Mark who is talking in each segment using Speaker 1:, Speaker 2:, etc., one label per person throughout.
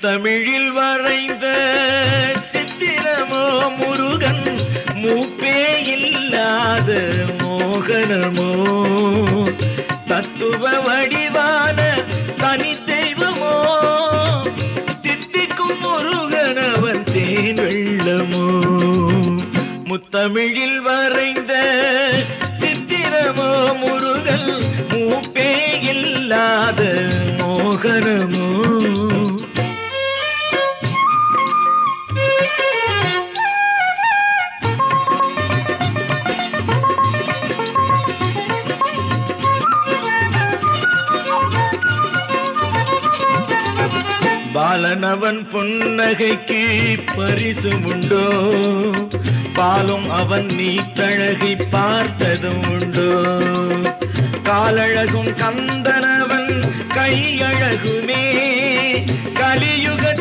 Speaker 1: தமிழில் வரைந்த சித்திரமோ முருகன் மூப்பே இல்லாத மோகனமோ? தத்துவ வடிவான தனி தெய்வமோ தித்திக்கும் முருகனவன் தேன் வெள்ளமோ? முத்தமிழில் வரைந்த பாலனவன் புன்னகைக்கு பரிசு உண்டோ? பாலும் அவன் நீத்தழகை பார்த்ததும் உண்டோ? காலழகும் கந்தனவன் கையழகுமே கலியுக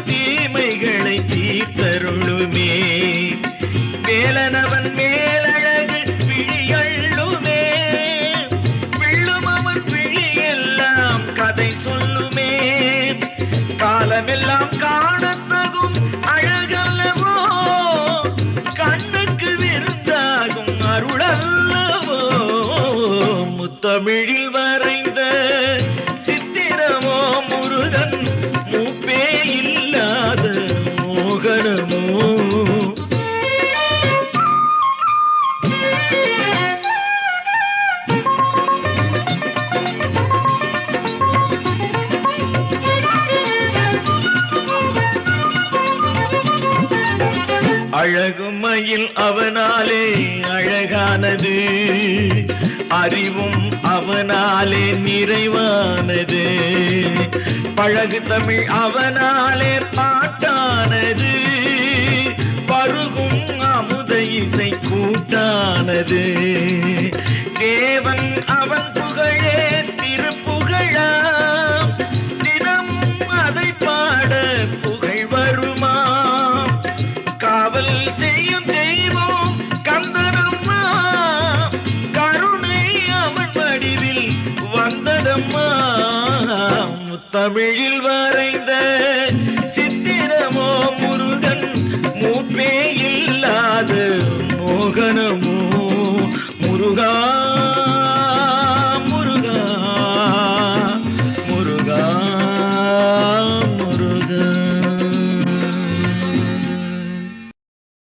Speaker 1: விழில் வரைந்த சித்திரமோ முருகன் மூப்பே இல்லாத மோகனமோ? அழகுமையில் அவனாலே அழகானது. அறிவும் அவனாலே நிறைவானது. பழகு தமிழ் அவனாலே பாட்டானது. பருகும் அமுத இசை கூட்டானது. தேவன் தமிழில் வரைந்த சித்திரமோ முருகன் மூப்பே இல்லாத மோகனமோ முருகா